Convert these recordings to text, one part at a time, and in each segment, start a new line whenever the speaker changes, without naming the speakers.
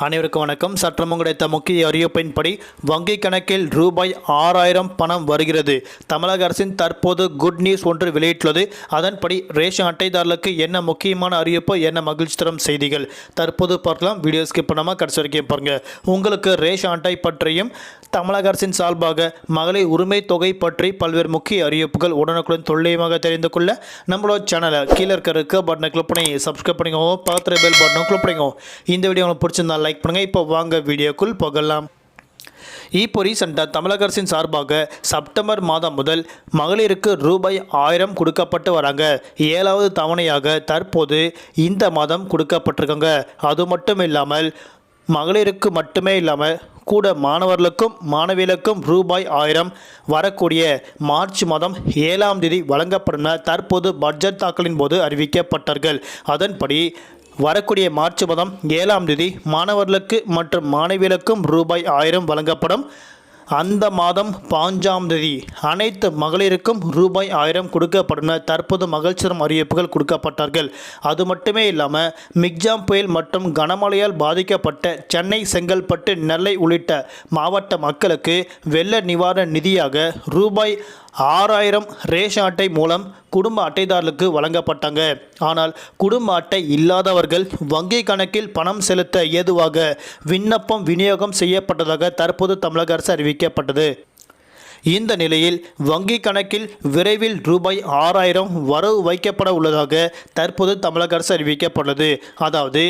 அனைவருக்கும் வணக்கம். சற்றம் கிடைத்த முக்கிய அறிவிப்பின்படி வங்கி கணக்கில் ரூபாய் ஆறாயிரம் பணம் வருகிறது. தமிழக அரசின் தற்போது குட் நியூஸ் ஒன்று வெளியிட்டுள்ளது. அதன்படி ரேஷன் அட்டைதாரர்களுக்கு என்ன முக்கியமான அறிவிப்பு என்ன மகிழ்ச்சி தரும் செய்திகள்? தற்போது பார்க்கலாம். வீடியோ ஸ்கிப் பண்ணாமல் கடைசி வரைக்கும் பாருங்க. உங்களுக்கு ரேஷன் அட்டை பற்றியும் தமிழக அரசின் சார்பாக மகளிர் உரிமை தொகை பற்றி பல்வேறு முக்கிய அறிவிப்புகள் உடனுக்குடன் துல்லியமாக தெரிந்து கொள்ள நம்மளோட சேனலை கீழே இருக்க இருக்க பட்டனை கிளிக் பண்ணி சப்ஸ்கிரைப் பண்ணிக்கோ பக்கத்தில் பெல் பட்டனை கிளிக் பண்ணிக்கோ இந்த வீடியோ உங்களுக்கு பிடிச்சிருந்தா லைக் பண்ணுங்கள் இப்போ வாங்க வீடியோக்குள் போகலாம். இப்போ ரீசெண்டாக தமிழக அரசின் சார்பாக செப்டம்பர் மாதம் முதல் மகளிருக்கு ரூபாய் ஆயிரம் கொடுக்கப்பட்டு வராங்க. ஏழாவது தவணையாக தற்போது இந்த மாதம் கொடுக்கப்பட்டிருக்காங்க. அது மட்டும் இல்லாமல் மகளிருக்கு மட்டுமே இல்லாமல் கூட மாணவர்களுக்கும் மாணவிகளுக்கும் ரூபாய் ஆயிரம் வரக்கூடிய மார்ச் மாதம் ஏழாம் தேதி வழங்கப்படும் தற்போது பட்ஜெட் தாக்கலின் போது அறிவிக்கப்பட்டார்கள். அதன்படி வரக்கூடிய மார்ச் மாதம் ஏழாம் தேதி மாணவர்களுக்கு மற்றும் மாணவிகளுக்கும் ரூபாய் ஆயிரம் வழங்கப்படும். அந்த மாதம் பாஞ்சாம் தேதி அனைத்து மகளிருக்கும் ரூபாய் ஆயிரம் கொடுக்கப்படும். தற்போது மகிழ்ச்சிதரும் அறிவிப்புகள் கொடுக்கப்பட்டார்கள். அது மட்டுமே இல்லாமல் மிக்ஜாம் புயல் மற்றும் கனமழையால் பாதிக்கப்பட்ட சென்னை செங்கல்பட்டு நெல்லை உள்ளிட்ட மாவட்ட மக்களுக்கு வெள்ள நிவாரண நிதியாக ரூபாய் ஆறாயிரம் ரேஷன் அட்டை மூலம் குடும்ப அட்டைதாரர்களுக்கு வழங்கப்பட்டாங்க. ஆனால் குடும்ப அட்டை இல்லாதவர்கள் வங்கி கணக்கில் பணம் செலுத்த ஏதுவாக விண்ணப்பம் விநியோகம் செய்யப்பட்டதாக தற்போது தமிழக அரசு அறிவிக்கப்பட்டது. இந்த நிலையில் வங்கி கணக்கில் விரைவில் ரூபாய் ஆறாயிரம் வரவு வைக்கப்பட உள்ளதாக தற்போது தமிழக அரசு அறிவிக்கப்பட்டுள்ளது. அதாவது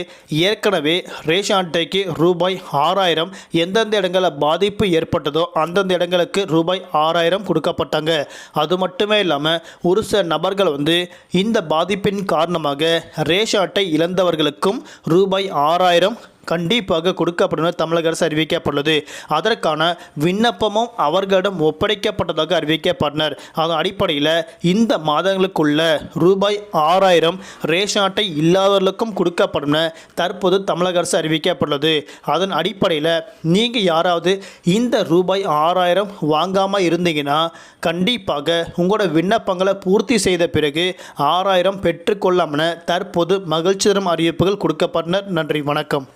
ஏற்கனவே ரேஷன் அட்டைக்கு ரூபாய் ஆறாயிரம் எந்தெந்த இடங்களில் பாதிப்பு ஏற்பட்டதோ அந்தந்த இடங்களுக்கு ரூபாய் ஆறாயிரம் கொடுக்கப்பட்டாங்க. அது மட்டுமே இல்லாமல் ஒரு சில நபர்கள் வந்து இந்த பாதிப்பின் காரணமாக ரேஷன் அட்டை இழந்தவர்களுக்கும் ரூபாய் ஆறாயிரம் கண்டிப்பாக கொடுக்கப்படும் தமிழக அரசு அறிவிக்கப்பட்டுள்ளது. அதற்கான விண்ணப்பமும் அவர்களிடம் ஒப்படைக்கப்பட்டதாக அறிவிக்கப்பட்டனர். அதன் அடிப்படையில் இந்த மாதங்களுக்குள்ள ரூபாய் ஆறாயிரம் ரேஷன் அட்டை இல்லாதவர்களுக்கும் கொடுக்கப்படும் தற்போது தமிழக அரசு அறிவிக்கப்பட்டுள்ளது. அதன் அடிப்படையில் நீங்கள் யாராவது இந்த ரூபாய் ஆறாயிரம் வாங்காமல் இருந்தீங்கன்னா கண்டிப்பாக உங்களோட விண்ணப்பங்களை பூர்த்தி செய்த பிறகு ஆறாயிரம் பெற்றுக்கொள்ளாமல் தற்போது மகிழ்ச்சி தரும் அறிவிப்புகள் கொடுக்கப்பட்டனர். நன்றி வணக்கம்.